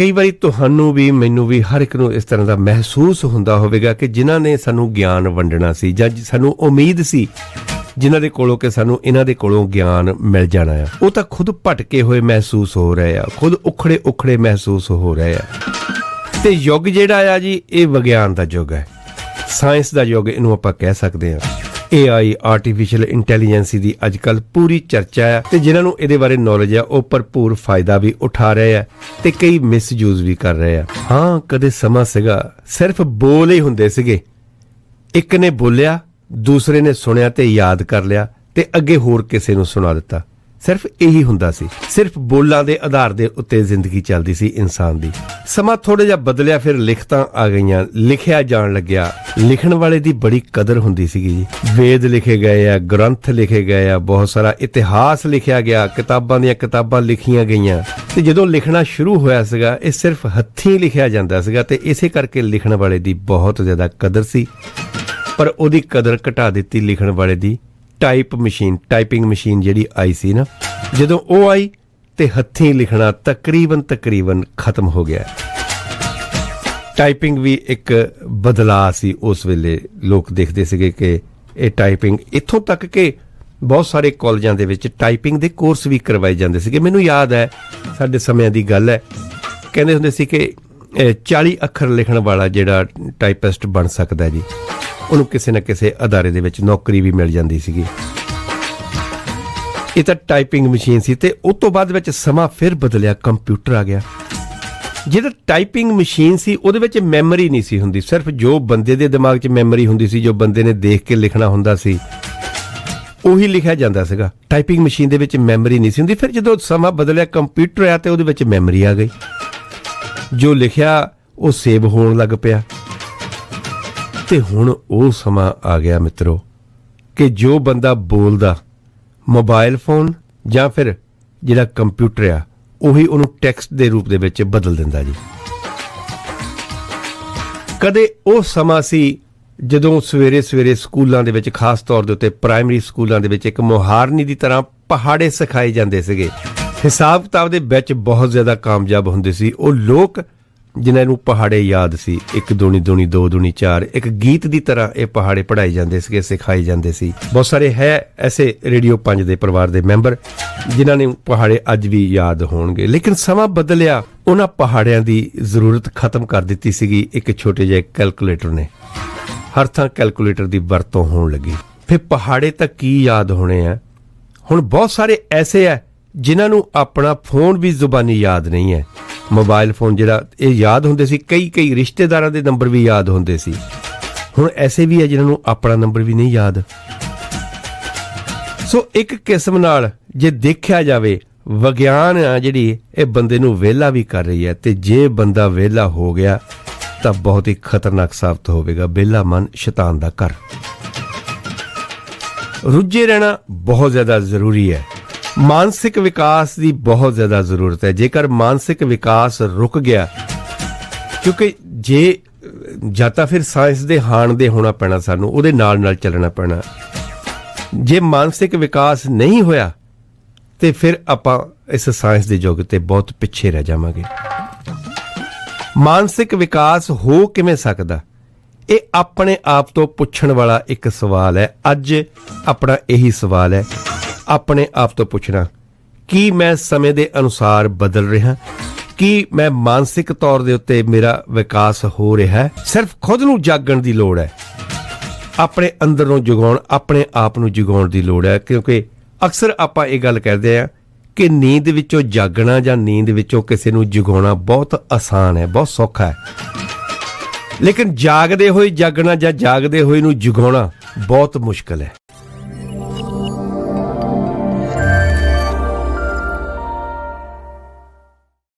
ਕਈ ਵਾਰੀ ਤੁਹਾਨੂੰ ਵੀ, ਮੈਨੂੰ ਵੀ ਹਰ ਇੱਕ ਨੂੰ ਇਸ ਤਰ੍ਹਾਂ ਦਾ ਮਹਿਸੂਸ ਹੁੰਦਾ ਹੋਵੇਗਾ ਕਿ ਜਿਨ੍ਹਾਂ ਨੇ ਸਾਨੂੰ ਗਿਆਨ ਵੰਡਣਾ ਸੀ ਜਾਂ ਸਾਨੂੰ ਉਮੀਦ ਸੀ, ਜਿਨ੍ਹਾਂ ਦੇ ਕੋਲੋਂ ਕਿ ਸਾਨੂੰ ਇਹਨਾਂ ਦੇ ਕੋਲੋਂ ਗਿਆਨ ਮਿਲ ਜਾਣਾ ਆ। ਉਹ ਤਾਂ ਖੁਦ ਭਟਕੇ ਹੋਏ ਮਹਿਸੂਸ ਹੋ ਰਹੇ ਆ, ਖੁਦ ਉਖੜੇ ਉਖੜੇ ਮਹਿਸੂਸ ਹੋ ਰਹੇ ਆ। ਤੇ ਯੁੱਗ ਜਿਹੜਾ ਆ ਜੀ, ਇਹ ਵਿਗਿਆਨ ਦਾ ਯੁੱਗ ਹੈ। ਸਾਇੰਸ ਦਾ ਯੁੱਗ, ਇਹਨੂੰ ਆਪਾਂ ਕਹਿ ਸਕਦੇ ਹਾਂ AI ਆਰਟੀਫੀਸ਼ੀਅਲ ਇੰਟੈਲੀਜੈਂਸੀ ਦੀ ਅੱਜਕੱਲ ਪੂਰੀ ਚਰਚਾ ਹੈ ਤੇ ਜਿਨ੍ਹਾਂ ਨੂੰ ਇਹਦੇ ਬਾਰੇ ਨੌਲੇਜ ਆ ਉਹ ਭਰਪੂਰ ਫਾਇਦਾ ਵੀ ਉਠਾ ਰਹੇ ਆ ਤੇ ਕਈ ਮਿਸਯੂਜ਼ ਵੀ ਕਰ ਰਹੇ ਆ ਹਾਂ, ਕਦੇ ਸਮਾਂ ਸੀਗਾ, ਸਿਰਫ ਬੋਲ ਹੀ ਹੁੰਦੇ ਸੀਗੇ। ਇੱਕ ਨੇ ਬੋਲਿਆ, ਦੂਸਰੇ ਨੇ ਸੁਣਿਆ ਤੇ ਯਾਦ ਕਰ ਲਿਆ ਤੇ ਅੱਗੇ ਹੋਰ ਕਿਸੇ ਨੂੰ ਸੁਣਾ ਦਿੱਤਾ। ਸਿਰਫ ਇਹੀ ਹੁੰਦਾ ਸੀ। ਸਿਰਫ ਬੋਲਾਂ ਦੇ ਆਧਾਰ ਦੇ ਉੱਤੇ ਜ਼ਿੰਦਗੀ ਚੱਲਦੀ ਸੀ ਇਨਸਾਨ ਦੀ। ਸਮਾਂ ਥੋੜਾ ਜਿਹਾ ਬਦਲਿਆ, ਫਿਰ ਲਿਖਤਾਂ ਆ ਗਈਆਂ। ਲਿਖਿਆ ਜਾਣ ਲੱਗਿਆ। ਲਿਖਣ ਵਾਲੇ ਦੀ ਬੜੀ ਕਦਰ ਹੁੰਦੀ ਸੀਗੀ ਜੀ। ਵੇਦ ਲਿਖੇ ਗਏ ਆ, ਗ੍ਰੰਥ ਲਿਖੇ ਗਏ ਆ, ਬਹੁਤ ਸਾਰਾ ਇਤਿਹਾਸ ਲਿਖਿਆ ਗਿਆ, ਕਿਤਾਬਾਂ ਦੀਆਂ ਕਿਤਾਬਾਂ ਲਿਖੀਆਂ ਗਈਆਂ। ਤੇ ਜਦੋਂ ਲਿਖਣਾ ਸ਼ੁਰੂ ਹੋਇਆ ਸੀਗਾ, ਇਹ ਸਿਰਫ ਹੱਥੀਂ ਲਿਖਿਆ ਜਾਂਦਾ ਸੀਗਾ ਤੇ ਇਸੇ ਕਰਕੇ ਲਿਖਣ ਵਾਲੇ ਦੀ ਬਹੁਤ ਜ਼ਿਆਦਾ ਕਦਰ ਸੀ। ਪਰ ਉਹਦੀ ਕਦਰ ਘਟਾ ਦਿੱਤੀ ਲਿਖਣ ਵਾਲੇ ਦੀ। ਟਾਈਪ ਮਸ਼ੀਨ ਟਾਈਪਿੰਗ ਮਸ਼ੀਨ ਜਿਹੜੀ ਆਈ ਸੀ ਨਾ ਜਦੋਂ ਉਹ ਆਈ ਤੇ ਹੱਥੀਂ ਲਿਖਣਾ ਤਕਰੀਬਨ ਤਕਰੀਬਨ ਖਤਮ ਹੋ ਗਿਆ। ਟਾਈਪਿੰਗ ਵੀ ਇੱਕ ਬਦਲਾਅ ਸੀ ਉਸ ਵੇਲੇ ਲੋਕ ਦੇਖਦੇ ਸੀਗੇ ਕਿ ਇਹ ਟਾਈਪਿੰਗ ਇੱਥੋਂ ਤੱਕ ਕਿ ਬਹੁਤ ਸਾਰੇ ਕਾਲਜਾਂ ਦੇ ਵਿੱਚ ਟਾਈਪਿੰਗ ਦੇ ਕੋਰਸ ਵੀ ਕਰਵਾਏ ਜਾਂਦੇ ਸੀਗੇ। ਮੈਨੂੰ ਯਾਦ ਹੈ ਸਾਡੇ ਸਮਿਆਂ ਦੀ ਗੱਲ ਹੈ ਕਹਿੰਦੇ ਹੁੰਦੇ ਸੀ ਕਿ ਅਹ, 40 ਅੱਖਰ ਲਿਖਣ ਵਾਲਾ ਜਿਹੜਾ ਟਾਈਪਿਸਟ ਬਣ ਸਕਦਾ ਜੀ। ਉਹਨੂੰ ਕਿਸੇ ਨਾ ਕਿਸੇ ਅਦਾਰੇ ਦੇ ਵਿੱਚ ਨੌਕਰੀ ਵੀ ਮਿਲ ਜਾਂਦੀ ਸੀਗੀ। ਇਹ ਤਾਂ ਟਾਈਪਿੰਗ ਮਸ਼ੀਨ ਸੀ ਤੇ ਉਸ ਤੋਂ ਬਾਅਦ ਵਿੱਚ ਸਮਾਂ ਫਿਰ ਬਦਲਿਆ, ਕੰਪਿਊਟਰ ਆ ਗਿਆ। ਜਿਹੜਾ ਟਾਈਪਿੰਗ ਮਸ਼ੀਨ ਸੀ, ਉਹਦੇ ਵਿੱਚ ਮੈਮਰੀ ਨਹੀਂ ਸੀ ਹੁੰਦੀ। ਸਿਰਫ ਜੋ ਬੰਦੇ ਦੇ ਦਿਮਾਗ 'ਚ ਮੈਮਰੀ ਹੁੰਦੀ ਸੀ, ਜੋ ਬੰਦੇ ਨੇ ਦੇਖ ਕੇ ਲਿਖਣਾ ਹੁੰਦਾ ਸੀ, ਉਹੀ ਲਿਖਿਆ ਜਾਂਦਾ ਸੀਗਾ। ਟਾਈਪਿੰਗ ਮਸ਼ੀਨ ਦੇ ਵਿੱਚ ਮੈਮਰੀ ਨਹੀਂ ਸੀ ਹੁੰਦੀ। ਫਿਰ ਜਦੋਂ ਸਮਾਂ ਬਦਲਿਆ, ਕੰਪਿਊਟਰ ਆਇਆ ਤੇ ਉਹਦੇ ਵਿੱਚ ਮੈਮਰੀ ਆ ਗਈ। ਜੋ ਲਿਖਿਆ, ਉਹ ਸੇਵ ਹੋਣ ਲੱਗ ਪਿਆ। ਤੇ ਹੁਣ ਉਹ ਸਮਾਂ ਆ ਗਿਆ ਮਿੱਤਰੋ ਕਿ ਜੋ ਬੰਦਾ ਬੋਲਦਾ ਮੋਬਾਈਲ ਫੋਨ ਜਾਂ ਫਿਰ ਜਿਹੜਾ ਕੰਪਿਊਟਰ ਆ, ਉਹੀ ਉਹਨੂੰ ਟੈਕਸਟ ਦੇ ਰੂਪ ਦੇ ਵਿੱਚ ਬਦਲ ਦਿੰਦਾ ਜੀ। ਕਦੇ ਉਹ ਸਮਾਂ ਸੀ ਜਦੋਂ ਸਵੇਰੇ ਸਵੇਰੇ ਸਕੂਲਾਂ ਦੇ ਵਿੱਚ, ਖਾਸ ਤੌਰ ਦੇ ਉੱਤੇ ਪ੍ਰਾਇਮਰੀ ਸਕੂਲਾਂ ਦੇ ਵਿੱਚ ਇੱਕ ਮੁਹਾਰਨੀ ਦੀ ਤਰ੍ਹਾਂ ਪਹਾੜੇ ਸਿਖਾਏ ਜਾਂਦੇ ਸੀਗੇ। ਹਿਸਾਬ ਕਿਤਾਬ ਦੇ ਵਿੱਚ ਬਹੁਤ ਜ਼ਿਆਦਾ ਕਾਮਯਾਬ ਹੁੰਦੇ ਸੀ। ਉਹ ਲੋਕ ਜਿਨ੍ਹਾਂ ਨੂੰ ਪਹਾੜੇ ਯਾਦ ਸੀ, ਇੱਕ ਦੂਣੀ ਦੂਣੀ ਦੋ ਦੂਣੀ ਚਾਰ, ਇੱਕ ਗੀਤ ਦੀ ਤਰ੍ਹਾਂ ਇਹ ਪਹਾੜੇ ਪੜਾਏ ਜਾਂਦੇ ਸੀਗੇ, ਸਿਖਾਏ ਜਾਂਦੇ ਸੀ। ਬਹੁਤ ਸਾਰੇ ਹੈ ਐਸੇ ਰੇਡੀਓ 5 ਦੇ ਪਰਿਵਾਰ ਦੇ ਮੈਂਬਰ, ਜਿਨ੍ਹਾਂ ਨੇ ਪਹਾੜੇ ਅੱਜ ਵੀ ਯਾਦ ਹੋਣਗੇ। ਲੇਕਿਨ ਸਮਾਂ ਬਦਲਿਆ, ਉਹਨਾਂ ਪਹਾੜਿਆਂ ਦੀ ਜ਼ਰੂਰਤ ਖਤਮ ਕਰ ਦਿੱਤੀ ਸੀਗੀ। ਇੱਕ ਛੋਟੇ ਜਿਹੇ ਕੈਲਕੂਲੇਟਰ ਨੇ। ਹਰ ਥਾਂ ਕੈਲਕੂਲੇਟਰ ਦੀ ਵਰਤੋਂ ਹੋਣ ਲੱਗੀ। ਫਿਰ ਪਹਾੜੇ ਤਾਂ ਕੀ ਯਾਦ ਹੋਣੇ ਆ? ਹੁਣ ਬਹੁਤ ਸਾਰੇ ਐਸੇ ਆ, ਜਿਨ੍ਹਾਂ ਨੂੰ ਆਪਣਾ ਫੋਨ ਵੀ ਜ਼ੁਬਾਨੀ ਯਾਦ ਨਹੀਂ ਹੈ। ਮੋਬਾਈਲ ਫੋਨ ਜਿਹੜਾ, ਇਹ ਯਾਦ ਹੁੰਦੇ ਸੀ, ਕਈ ਕਈ ਰਿਸ਼ਤੇਦਾਰਾਂ ਦੇ ਨੰਬਰ ਵੀ ਯਾਦ ਹੁੰਦੇ ਸੀ। ਹੁਣ ਐਸੇ ਵੀ ਆ ਜਿਨ੍ਹਾਂ ਨੂੰ ਆਪਣਾ ਨੰਬਰ ਵੀ ਨਹੀਂ ਯਾਦ। ਸੋ ਇੱਕ ਕਿਸਮ ਨਾਲ ਜੇ ਦੇਖਿਆ ਜਾਵੇ, ਵਿਗਿਆਨ ਆ ਜਿਹੜੀ, ਇਹ ਬੰਦੇ ਨੂੰ ਵਿਹਲਾ ਵੀ ਕਰ ਰਹੀ ਹੈ। ਤੇ ਜੇ ਬੰਦਾ ਵਿਹਲਾ ਹੋ ਗਿਆ, ਤਾਂ ਬਹੁਤ ਹੀ ਖਤਰਨਾਕ ਸਾਬਤ ਹੋਵੇਗਾ। ਵਿਹਲਾ ਮਨ ਸ਼ੈਤਾਨ ਦਾ ਘਰ। ਰੁੱਝੇ ਰਹਿਣਾ ਬਹੁਤ ਜ਼ਿਆਦਾ ਜ਼ਰੂਰੀ ਹੈ। ਮਾਨਸਿਕ ਵਿਕਾਸ ਦੀ ਬਹੁਤ ਜ਼ਿਆਦਾ ਜ਼ਰੂਰਤ ਹੈ। ਜੇਕਰ ਮਾਨਸਿਕ ਵਿਕਾਸ ਰੁਕ ਗਿਆ, ਕਿਉਂਕਿ ਜੇ, ਜਾਂ ਤਾਂ ਫਿਰ ਸਾਇੰਸ ਦੇ ਹਾਣ ਦੇ ਹੋਣਾ ਪੈਣਾ ਸਾਨੂੰ, ਉਹਦੇ ਨਾਲ ਨਾਲ ਚੱਲਣਾ ਪੈਣਾ। ਜੇ ਮਾਨਸਿਕ ਵਿਕਾਸ ਨਹੀਂ ਹੋਇਆ, ਤੇ ਫਿਰ ਆਪਾਂ ਇਸ ਸਾਇੰਸ ਦੇ ਯੁੱਗ ਤੇ ਬਹੁਤ ਪਿੱਛੇ ਰਹਿ ਜਾਵਾਂਗੇ। ਮਾਨਸਿਕ ਵਿਕਾਸ ਹੋ ਕਿਵੇਂ ਸਕਦਾ? ਇਹ ਆਪਣੇ ਆਪ ਤੋਂ ਪੁੱਛਣ ਵਾਲਾ ਇੱਕ ਸਵਾਲ ਹੈ। ਅੱਜ ਆਪਣਾ ਇਹੀ ਸਵਾਲ ਹੈ। ਆਪਣੇ ਆਪ ਤੋਂ ਪੁੱਛਣਾ, ਕੀ ਮੈਂ ਸਮੇਂ ਦੇ ਅਨੁਸਾਰ ਬਦਲ ਰਿਹਾ? ਕੀ ਮੈਂ ਮਾਨਸਿਕ ਤੌਰ ਦੇ ਉੱਤੇ ਮੇਰਾ ਵਿਕਾਸ ਹੋ ਰਿਹਾ? ਹੈ ਸਿਰਫ ਖੁਦ ਨੂੰ ਜਾਗਣ ਦੀ ਲੋੜ ਹੈ। ਆਪਣੇ ਅੰਦਰ ਨੂੰ ਜਗਾਉਣ, ਆਪਣੇ ਆਪ ਨੂੰ ਜਗਾਉਣ ਦੀ ਲੋੜ ਹੈ, ਕਿਉਂਕਿ ਅਕਸਰ ਆਪਾਂ ਇਹ ਗੱਲ ਕਰਦੇ ਆ ਕਿ ਨੀਂਦ ਵਿੱਚੋਂ ਜਾਗਣਾ ਜਾਂ ਨੀਂਦ ਵਿੱਚੋਂ ਕਿਸੇ ਨੂੰ ਜਗਾਉਣਾ ਬਹੁਤ ਆਸਾਨ ਹੈ, ਬਹੁਤ ਸੌਖਾ ਹੈ। ਲੇਕਿਨ ਜਾਗਦੇ ਹੋਏ ਜਾਗਣਾ ਜਾਂ ਜਾਗਦੇ ਹੋਏ ਨੂੰ ਜਗਾਉਣਾ ਬਹੁਤ ਮੁਸ਼ਕਲ ਹੈ।